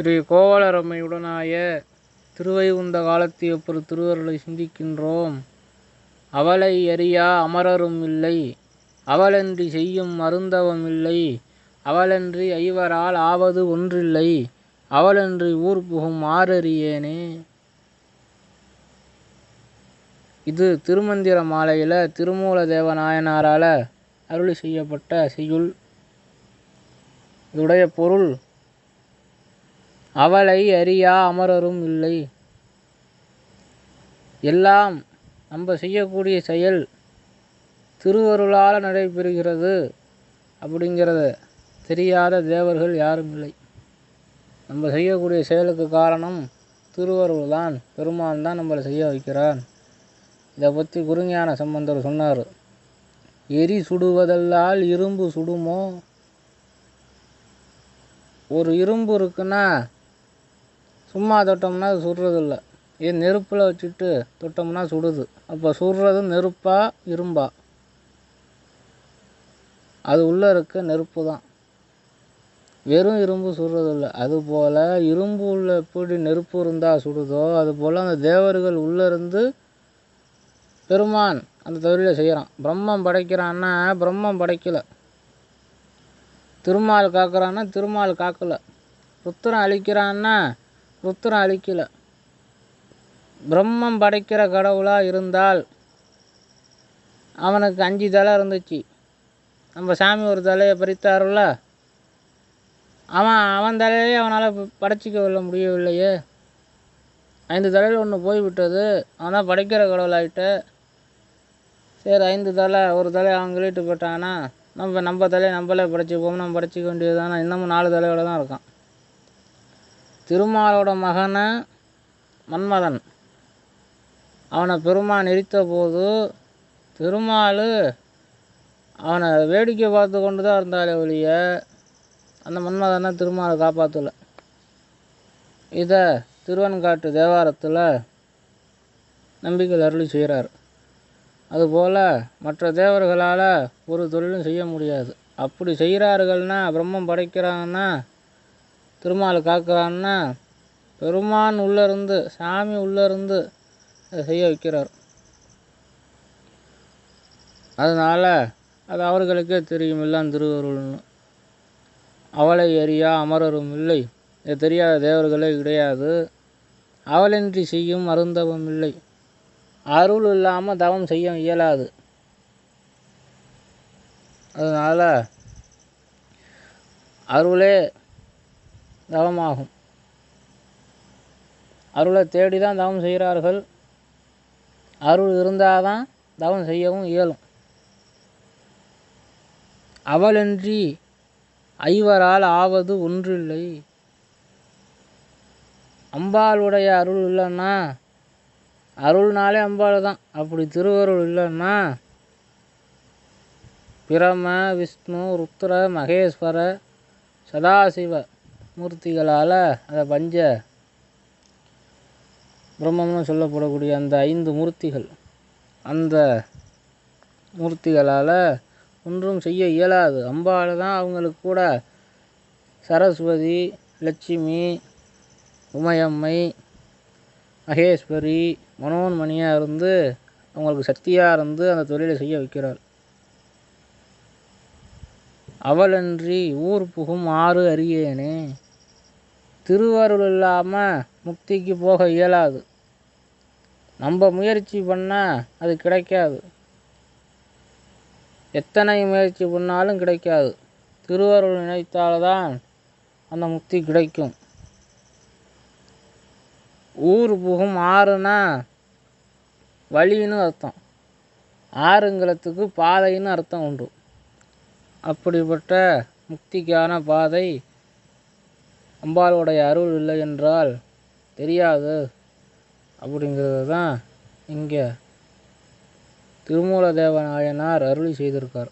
ஸ்ரீ கோவலரம்மையுடனாய திருவைகுந்த காலத்தியப்பர் திருவருளை சிந்திக்கின்றோம். அவளை அறியா அமரரும் இல்லை. அவளன்றி செய்யும் மருந்தவம் இல்லை. அவளன்றி ஐவரால் ஆவது ஒன்றில்லை. அவளன்றி ஊர் புகும் ஆறறியேனே. இது திருமந்திர மாலையில் திருமூல தேவநாயனாரால் அருளி செய்யப்பட்ட செய்யுள். இதுடைய பொருள் அவளை அறியா அமரரும் இல்லை. எல்லாம் நம்ம செய்யக்கூடிய செயல் திருவருளால் நடைபெறுகிறது அப்படிங்கிறத தெரியாத தேவர்கள் யாரும் இல்லை. நம்ம செய்யக்கூடிய செயலுக்கு காரணம் திருவருள் தான். பெருமான் தான் நம்மளை செய்ய வைக்கிறான் இதை பற்றி குருஞான சம்பந்தர் சொன்னார். எரி சுடுவதல்லால் இரும்பு சுடுமோ? ஒரு இரும்பு இருக்குன்னா சும்மா தொட்டோம்னா அது சுடுறதில்ல. ஏன் நெருப்பில் வச்சுட்டு தொட்டோம்னா சுடுது. அப்போ சுடுறது நெருப்பா இரும்பா? அது உள்ளே இருக்க நெருப்பு தான். வெறும் இரும்பு சுடுறதில்ல. அதுபோல் இரும்பு உள்ள எப்படி நெருப்பு இருந்தால் சுடுதோ அதுபோல் அந்த தேவர்கள் உள்ளேருந்து பெருமான் அந்த தொழிலை செய்கிறான் பிரம்மம் படைக்கிறான்னா பிரம்மம் படைக்கலை. திருமால் காக்கிறான்னா திருமால் காக்கலை. ருத்திரம் அழிக்கிறான்னா ருத்திரம் அழிக்கலை பிரம்மம் படைக்கிற கடவுளாக இருந்தால் அவனுக்கு அஞ்சு தலை இருந்துச்சு. நம்ம சாமி ஒரு தலையை பறித்தாருல்ல? அவன் அவன் தலையே அவனால் படைச்சிக்க முடியவில்லையே. ஐந்து தலையில் ஒன்று போய்விட்டது அவனால் தான் படைக்கிற கடவுளாகிட்ட சரி ஐந்து தலை ஒரு தலை அவன் கிளிட்டு போட்டானா நம்ம நம்ம தலையை நம்மளே படைச்சிப்போம். நம்ம படைச்சிக்க வேண்டியது தானே இன்னமும் நாலு தலையோடு தான் இருக்கான். திருமாலோட மகனை மன்மதன். அவனை பெருமான் எரித்த போது திருமால் அவனை வேடிக்கை பார்த்து கொண்டு தான் இருந்தாலே ஒழிய அந்த மன்மதனை திருமாலை காப்பாற்றலை இதை திருவன்காட்டு தேவாரத்தில் நம்பிக்கை அருளி செய்கிறார் அதுபோல் மற்ற தேவர்களால் ஒரு தொழிலும் செய்ய முடியாது. அப்படி செய்கிறார்கள்னா பிரம்மம் படைக்கிறாங்கன்னா திருமால் காக்கிறான்னா பெருமான் உள்ளேருந்து சாமி உள்ளேருந்து அதை செய்ய வைக்கிறார். அதனால் அது அவர்களுக்கே தெரியும் எல்லாம் திருவருள்னு. அவளை அறியா அமரரும் இல்லை. இது தெரியாத தேவர்களே கிடையாது. அவளின்றி செய்யும் அருந்தவம் இல்லை. அருள் இல்லாமல் தவம் செய்ய இயலாது. அதனால் அருளே தவமாகும். அருளை தேடி தான் தவம் செய்கிறார்கள். அருள் இருந்தால் தான் தவம் செய்யவும் இயலும். அவளின்றி ஐவரால் ஆவது ஒன்றில்லை. அம்பாளுடைய அருள் இல்லைன்னா அருள்னாலே அம்பாள் தான் அப்படி திருவருள் இல்லைன்னா பிரம விஷ்ணு ருத்ர மகேஸ்வர சதாசிவ மூர்த்திகளால் அந்த பஞ்ச பிரம்மம்னு சொல்லப்படக்கூடிய அந்த ஐந்து மூர்த்திகள் அந்த மூர்த்திகளால் ஒன்றும் செய்ய இயலாது. அம்பால் தான் அவங்களுக்கு கூட சரஸ்வதி லட்சுமி உமையம்மை மகேஸ்வரி மனோன்மணியாக இருந்து அவங்களுக்கு சக்தியாக இருந்து அந்த தொழிலை செய்ய வைக்கிறாள். அவளன்றி ஊர் புகும் ஆறு அறியேனே. திருவருள் இல்லாமல் முக்திக்கு போக இயலாது. நம்ம முயற்சி பண்ணால் அது கிடைக்காது. எத்தனை முயற்சி பண்ணாலும் கிடைக்காது. திருவருள் நினைத்தால்தான் அந்த முக்தி கிடைக்கும். ஊர் புகும் ஆறுனா வழின்னு அர்த்தம். ஆறுங்கிறதுக்கு பாதைன்னு அர்த்தம் உண்டு. அப்படிப்பட்ட முக்திக்கான பாதை அம்பாளுடைய அருள் இல்லை என்றால் தெரியாது. அப்படிங்கிறது தான் இங்கே திருமூல தேவநாயனார் அருளி செய்திருக்கார்.